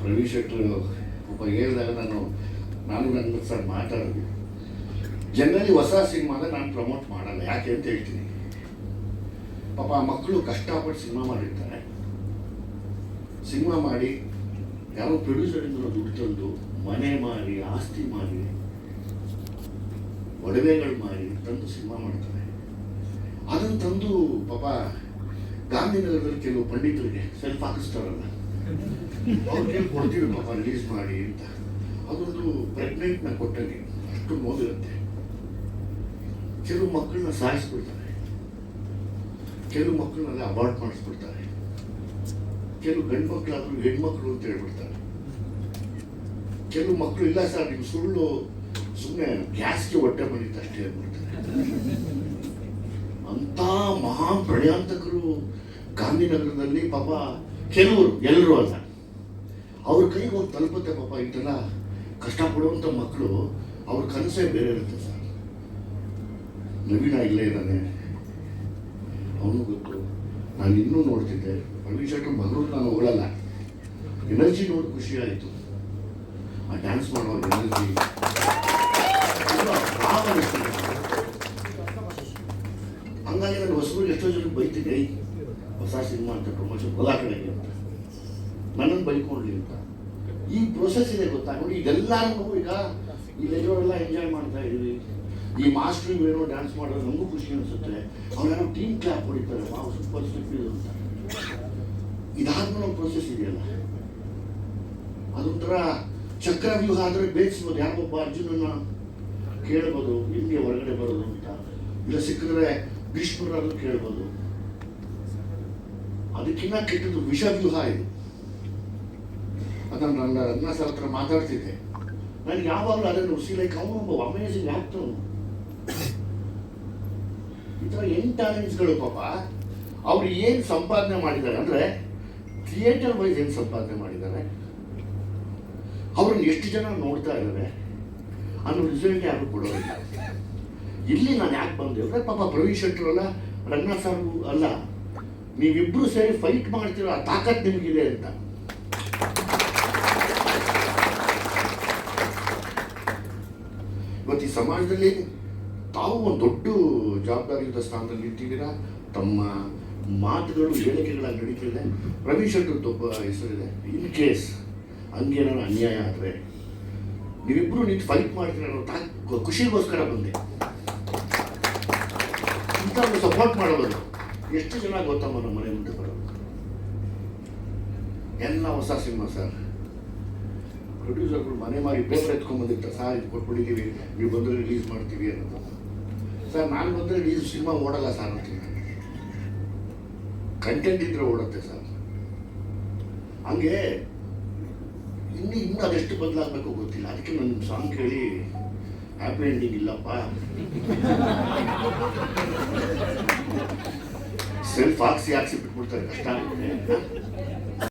ಪ್ರವೀಣ್ ಶೆಟ್ಟರು ಒಬ್ಬ ಹೇಳಿದಾಗ ನಾನು ನಾನು ನನ್ನ ಸರ್ ಮಾತಾಡೋದು. ಜನರಲಿ ಹೊಸ ಸಿನಿಮಾನ ನಾನು ಪ್ರಮೋಟ್ ಮಾಡಲ್ಲ. ಯಾಕೆ ಅಂತ ಹೇಳ್ತೀನಿ. ಪಾಪ ಆ ಮಕ್ಕಳು ಕಷ್ಟಪಟ್ಟು ಸಿನಿಮಾ ಮಾಡಿರ್ತಾರೆ. ಸಿನಿಮಾ ಮಾಡಿ, ಯಾರೋ ಪ್ರೊಡ್ಯೂಸರಿಂದ ದುಡ್ಡು ತಂದು ಮನೆ ಮಾರಿ, ಆಸ್ತಿ ಮಾರಿ, ಒಡವೆಗಳು ಮಾರಿ ತಂದು ಸಿನಿಮಾ ಮಾಡ್ತಾರೆ. ಅದನ್ನು ತಂದು ಪಾಪ ಗಾಂಧಿನಗರದಲ್ಲಿ ಕೆಲವು ಪಂಡಿತರಿಗೆ ಸೆಲ್ಫ್ ಹಾಕಿಸ್ತಾರಲ್ಲ. ಅವ್ರಿಗೆ ಕೊಡ್ತೀವಿ ಪಾಪ ರಿಲೀಸ್ ಮಾಡಿ ಅಂತ. ಅದೊಂದು ಪ್ರೆಗ್ನೆಂಟ್ನ ಕೊಟ್ಟಂಗೆ ಅಷ್ಟು ಮೋದಿರುತ್ತೆ ಕೆಲವು ಮಕ್ಕಳನ್ನ ಸಾಯಿಸ್ಬಿಡ್ತಾರೆ. ಕೆಲವು ಮಕ್ಕಳನ್ನೆಲ್ಲ ಅವಾರ್ಡ್ ಮಾಡಿಸ್ಬಿಡ್ತಾರೆ. ಕೆಲವು ಗಂಡು ಮಕ್ಕಳಾದ್ರೂ ಹೆಣ್ಮಕ್ಳು ಅಂತ ಹೇಳ್ಬಿಡ್ತಾರೆ. ಕೆಲವು ಮಕ್ಕಳು ಇಲ್ಲ ಸರ್ ನೀವು ಸುಳ್ಳು ಸುಮ್ಮನೆ ಗ್ಯಾಸ್ಗೆ ಹೊಟ್ಟೆ ಬಂದಿತ್ತು ಅಷ್ಟೇ ಹೇಳ್ಬಿಡ್ತಾರೆ ಅಂತ ಮಹಾ ಪ್ರಯಾಂತಕರು ಗಾಂಧಿನಗರದಲ್ಲಿ ಪಾಪ ಕೆಲವರು ಎಲ್ಲರೂ ಅಲ್ಲ ಅವ್ರ ಕೈಗೆ ಒಂದು ತಲುಪುತ್ತೆ ಪಾಪ ಇಂಟೆಲ್ಲ ಕಷ್ಟಪಡುವಂಥ ಮಕ್ಕಳು ಅವ್ರ ಕನಸೇ ಬೇರೆ ಇರುತ್ತೆ ಸರ್. ನವೀನ ಇಲ್ಲೇ ಇದ್ದಾನೆ. ಅವನು ಗೊತ್ತು. ನಾನು ಇನ್ನೂ ನೋಡ್ತಿದ್ದೆ. ರವಿ ಶೆಟ್ಟರು ಮಗಳು ನಾನು ಹೊಗಳಲ್ಲ ಎನರ್ಜಿ ನೋಡಿ ಖುಷಿ ಆಯಿತು. ಆ ಡ್ಯಾನ್ಸ್ ಮಾಡೋ ಎನರ್ಜಿ. ಹಂಗಾಗಿ ನಾನು ಹೊಸಬ್ರಿಗೆ ಎಷ್ಟೋ ಜನಕ್ಕೆ ಬೈತಿದ್ದೆ. "ಏಯ್, ಹೊಸ ಸಿನಿಮಾ ಅಂತ ಪ್ರಮೋಷನ್ ಹೊಲ ಅಂತ ನನ್ನನ್ನು ಬೈಕೊಂಡ್ಲಿ ಅಂತ ಈ ಪ್ರೊಸೆಸ್ ಇದೆ ಗೊತ್ತಾ? ನೋಡಿ ಇದೆಲ್ಲರೂ ಈಗ ಇಲ್ಲಿರೋರೆಲ್ಲ ಎಂಜಾಯ್ ಮಾಡ್ತಾ ಇದೀವಿ ಈ ಮಾಸ್ಟ್ರು ಏನೋ ಡ್ಯಾನ್ಸ್ ಮಾಡೋದು ನಮಗೂ ಖುಷಿ ಅನಿಸುತ್ತೆ. ಅವ್ರೇನೋ ಟೀಮ್ ಕ್ಲಾಪ್ ಹೊಡಿತಾರೆ. ನಾವು ಸೂಪರ್ ಇದು ಅಂತ. ಇದಾದ್ಮೇಲೆ ಒಂದು ಪ್ರೊಸೆಸ್ ಇದೆಯಲ್ಲ. ಅದೊಂಥರ ಚಕ್ರವ್ಯೂಹ ಆದರೆ ಬೇಯಿಸ್ಬೋದು ಯಾರೊಬ್ಬ ಅರ್ಜುನನ್ನ ಕೇಳ್ಬೋದು ಹಿಂಗೆ ಹೊರಗಡೆ ಬರೋದು ಅಂತ. ಇಲ್ಲ ಸಿಕ್ಕಿದ್ರೆ ಭೀಷ್ಮರಾದ್ರು ಕೇಳ್ಬೋದು. ಅದಕ್ಕಿಂತ ಕೆಟ್ಟದ್ದು ವಿಷವ್ಯೂಹ ಇದು. ಅದನ್ನು ನನ್ನ ರತ್ನ ಸರ್ ಹತ್ರ ಮಾತಾಡ್ತಿದ್ದೆ. ನನಗೆ ಯಾವಾಗಲೂ ಅದನ್ನು ಲೈಕ್ ಅವನು ಒಬ್ಬ ಅಮೇಝಿಂಗ್ ಆಕ್ಟರ್ ಈ ಥರ ಎಂಟು ಟ್ಯಾಲೆಂಟ್ಸ್ಗಳು ಪಾಪ, ಅವ್ರು ಏನು ಸಂಪಾದನೆ ಮಾಡಿದ್ದಾರೆ ಅಂದರೆ ಥಿಯೇಟರ್ ವೈಸ್ ಏನು ಸಂಪಾದನೆ ಮಾಡಿದ್ದಾರೆ, ಅವ್ರನ್ನ ಎಷ್ಟು ಜನ ನೋಡ್ತಾ ಇದ್ದಾರೆ ಅನ್ನೋ ರಿಸಲ್ಟ್ ಯಾರು ಕೊಡೋದಿಲ್ಲ. ಇಲ್ಲಿ ನಾನು ಯಾಕೆ ಬಂದೆ ಅಂದರೆ ಪಾಪ ಪ್ರವೀಣ್ ಶೆಟ್ಟರು ಅಲ್ಲ, ರಂಗನಾಥ್ ಸಾರು ಅಲ್ಲ ನೀವಿಬ್ಬರು ಸೇರಿ ಫೈಟ್ ಮಾಡ್ತಿರೋ ಆ ತಾಕತ್ ನಿಮಗಿದೆ ಅಂತ. ಇವತ್ತು ಈ ಸಮಾಜದಲ್ಲಿ ತಾವು ಒಂದು ದೊಡ್ಡ ಜವಾಬ್ದಾರಿಯುತ ಸ್ಥಾನದಲ್ಲಿ ನಿಂತಿದ್ದೀರಾ? ತಮ್ಮ ಮಾತುಗಳು ಹೇಳಿಕೆಗಳಾಗಿ ನಡೀತಿದೆ. ರವಿ ಶೆಟ್ಟರ್ ಒಬ್ಬ ಹೆಸರಿದೆ. ಇನ್ ಕೇಸ್ ಹಂಗೇನಾದ್ರು ಅನ್ಯಾಯ ಆದರೆ ನೀವಿಬ್ಬರು ನಿಂತು ಫೈಟ್ ಮಾಡ್ತೀರ ಖುಷಿಗೋಸ್ಕರ ಬಂದೆ. ಇಂಥ ಒಂದು ಸಪೋರ್ಟ್ ಮಾಡೋದು ಎಷ್ಟು ಜನ ಗೌತಮ ನಮ್ಮ ಮನೆ ಮುಂದೆ ಬರೋದು? ಎಲ್ಲ ಹೊಸ ಸಿನಿಮಾ ಸರ್. ಪ್ರೊಡ್ಯೂಸರ್ಗಳು ಮನೆ ಮಾರಿ ಪೇಪರ್ ಎತ್ಕೊಂಡ್ಬಂದಿರ್ತಾರೆ. ಸರ್, ಇದು ಕೊಟ್ಬಿಟ್ಟಿದ್ದೀವಿ ನೀವು ಬಂದರೆ ರಿಲೀಸ್ ಮಾಡ್ತೀವಿ ಅನ್ನೋದು. ಸರ್, ನಾನು ಬಂದರೆ ರಿಲೀಸ್ ಸಿನಿಮಾ ಓಡಲ್ಲ ಸರ್ ಅಂತೀನಿ ಕಂಟೆಂಟ್ ಇದ್ರೆ ಓಡುತ್ತೆ ಸರ್. ಹಂಗೆ ಇನ್ನು ಇನ್ನೂ ಅದೆಷ್ಟು ಬದಲಾಗಬೇಕು ಗೊತ್ತಿಲ್ಲ. ಅದಕ್ಕೆ ನನ್ನ ಸಾಂಗ್ ಕೇಳಿ ಹ್ಯಾಪಿ ಎಂಡಿಂಗ್ ಇಲ್ಲಪ್ಪ. ಸೆಲ್ಫ್ ಹಾಕ್ಸಿ ಹಾಕ್ಸಿ ಬಿಟ್ಬಿಡ್ತಾರೆ ಕಷ್ಟ